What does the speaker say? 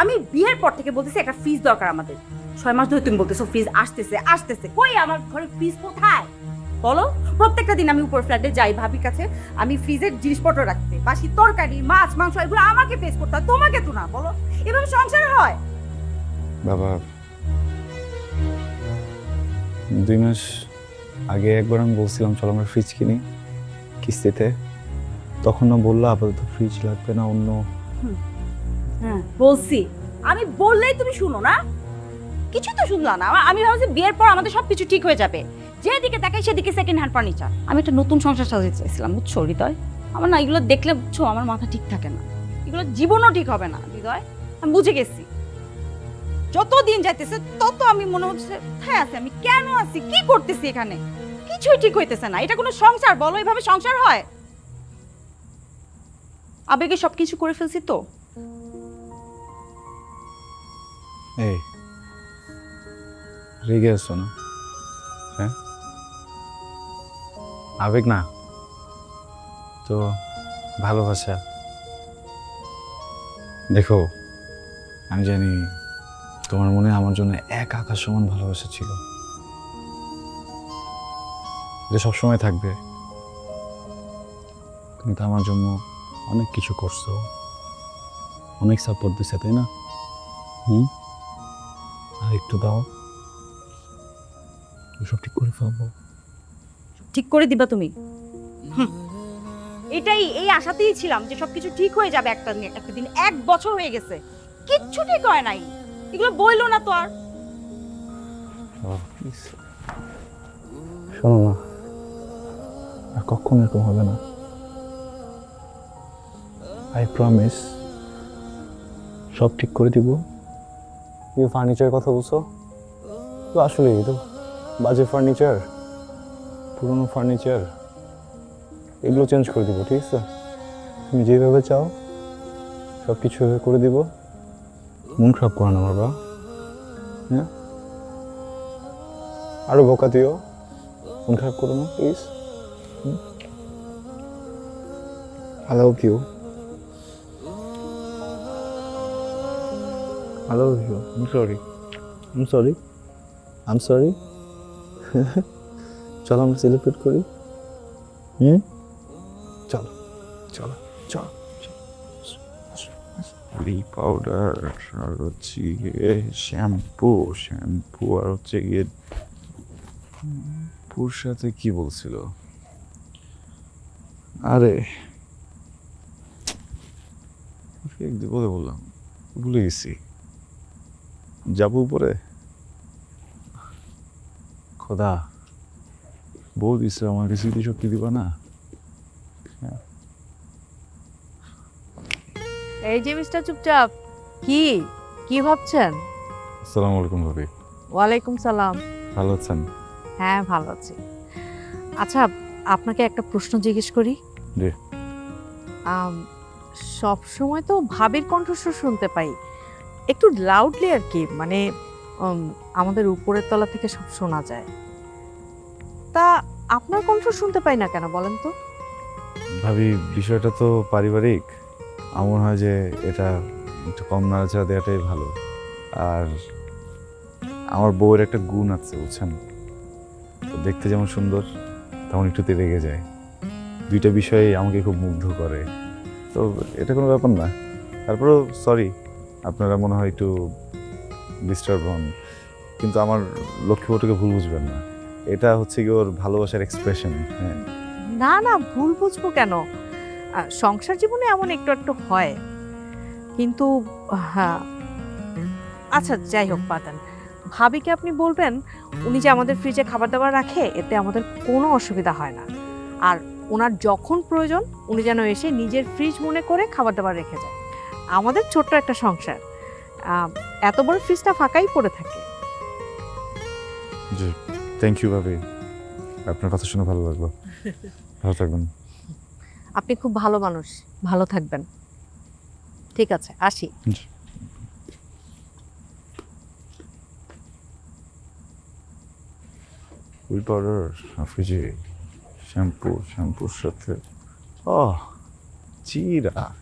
আমি বিয়ের পর থেকে বলতেছি একটা ফ্রিজ দরকার আমাদের। ছয় মাস ধরে তুমি বলতেছো ফ্রিজ আসতেছে আসতেছে। কই আমার ঘরে ফ্রিজ কোথায়? বলো প্রত্যেকটা দিন আমি উপর ফ্ল্যাটে যাই ভাবির কাছে আমি ফ্রিজের জিনিসপত্র রাখতে বাসি তরকারি মাছ মাংস এগুলো আমাকে ফেস করতে হয় তোমাকে তো না বলো। এভাবে সংসার হয়? বাবা দুই মাস আগে একবার আমি বলছিলাম চলো আমরা ফ্রিজ কিনি কিস্তিতে। তখন না বলল আপাতত ফ্রিজ লাগবে না অন্য হ্যাঁ বলছি। আমি বললেই তুমি শুনো না? কিছু তো শুনলা না। আমি ভাবছি বিয়ের পর আমাদের সব কিছু ঠিক হয়ে যাবে। যেদিকে তাকাই সেদিকে সেকেন্ড হ্যান্ড ফার্নিচার আমি একটা নতুন সংসার সাজাতে চাইছিলাম, বুঝছ হৃদয়? আমার না এগুলো দেখলে, বুঝছ, আমার মাথা ঠিক থাকে না। এগুলো জীবনও ঠিক হবে না, হৃদয়। আমি বুঝে গেছি। যত দিন যাইতেছে, তত আমি মনে হচ্ছে, কোথায় আছি? আমি কেন আছি? কি করতেছি এখানে? কিছুই ঠিক হইতেছে না। এটা কোনো সংসার? বলো, এভাবে সংসার হয়? আবেগে সব কিছু করে ফেলছি তো। এই, রেগে আসছো না? হ্যাঁ? আবেগ না? তো ভালোবাসা। দেখো, আমি জানি তোমার মনে আমার জন্য এক আকাশ সমান ভালোবাসা ছিল। এটা সবসময় থাকবে। তুমি তো আমার জন্য অনেক কিছু করছ। অনেক সাপোর্ট দিচ্ছে তাই না? হুম? আর একটু দাও। সব ঠিক করে ফেলব। ঠিক করে দিবা তুমি। এটাই এই আশাতেই ছিলাম যে সবকিছু ঠিক হয়ে যাবে একটা দিন একটা দিন। এক বছর হয়ে গেছে। কিচ্ছু ঠিক হয় নাই। এগুলো বইলো না তো আর। শোনো না আর কখনো এরকম হবে না। আই প্রমিস সব ঠিক করে দিব। তুমি ফার্নিচারের কথা বলছো? তো আসলে তো, বাজে ফার্নিচার পুরনো ফার্নিচার এগুলো চেঞ্জ করে দিব, ঠিক আছে? তুমি যেভাবে চাও সব কিছু করে দিব। মন খারাপ করো না, বাবা। হ্যাঁ? আরও বোকা দিও। মন খারাপ করো না please I love you. I love you. I'm sorry. I'm sorry. I'm sorry. চলো, আমরা সেলিব্রেট করি হুম চলো চলো চলো বডি পাউডার আর হচ্ছে গিয়ে শ্যাম্পু শ্যাম্পু আর হচ্ছে গিয়ে পুর সাথে কি বলছিল আরে বলে বললাম ভুলে গেছি যাব উপরে? খোদা। বউ দিছে আমাকে স্মৃতিশক্তি দিবা না? এই যে মিস্টার চুপচাপ কি? কি ভাবছেন? আসসালামু আলাইকুম ভাবি। ওয়ালাইকুম সালাম। ভালো আছেন? হ্যাঁ ভালো আছি। আচ্ছা আপনাকে একটা প্রশ্ন জিজ্ঞেস করি? জি। সব সময় তো ভাবির কণ্ঠস্বর শুনতে পাই। একটু লাউডলি আর কি মানে আমাদের উপরের তলা থেকে সব শোনা যায়। তা আপনার কণ্ঠ শুনতে পাই না কেন বলেন তো? ভাবি, বিষয়টা তো পারিবারিক। আমার মনে হয় যে এটা একটু কম নাড়াচাড়া দেওয়াটাই ভালো। আর আমার বউয়ের একটা গুণ আছে, বুঝছেন? দেখতে যেমন সুন্দর, তেমন একটুতে রেগে যায়। দুইটা বিষয়ে আমাকে খুব মুগ্ধ করে। তো এটা কোনো ব্যাপার না। তারপরেও সরি আপনারা মনে হয় একটু ডিস্টার্ব হন। কিন্তু আমার লক্ষ্মীবটুকে ভুল বুঝবেন না। এটা হচ্ছে কি ওর ভালোবাসার এক্সপ্রেশন হ্যাঁ। না না, ভুল বুঝব কেন? সংসার জীবনে এমন একটু একটু হয়। কিন্তু হ্যাঁ। আচ্ছা যাই হোক পাতান ভাবিকে আপনি বলবেন, উনি যে আমাদের ফ্রিজে খাবার দাবার রাখে, এতে আমাদের কোনো অসুবিধা হয় না। আর ওনার যখন প্রয়োজন, উনি যেন এসে নিজের ফ্রিজ মনে করে খাবার দাবার রেখে যায়। আমাদের ছোট্ট একটা সংসার। আহ, এত বড় ফ্রিজটা ফাঁকাই পড়ে থাকে। জি থ্যাংক ইউ ভাবি। আপনার কথা শুনে ভালো লাগল। ভালো থাকবেন। আপনি খুব ভালো মানুষ। ভালো থাকবেন। ঠিক আছে আসি। হুইল পাউডার ফ্রিজে শ্যাম্পু শ্যাম্পুর সাথে ও চিরা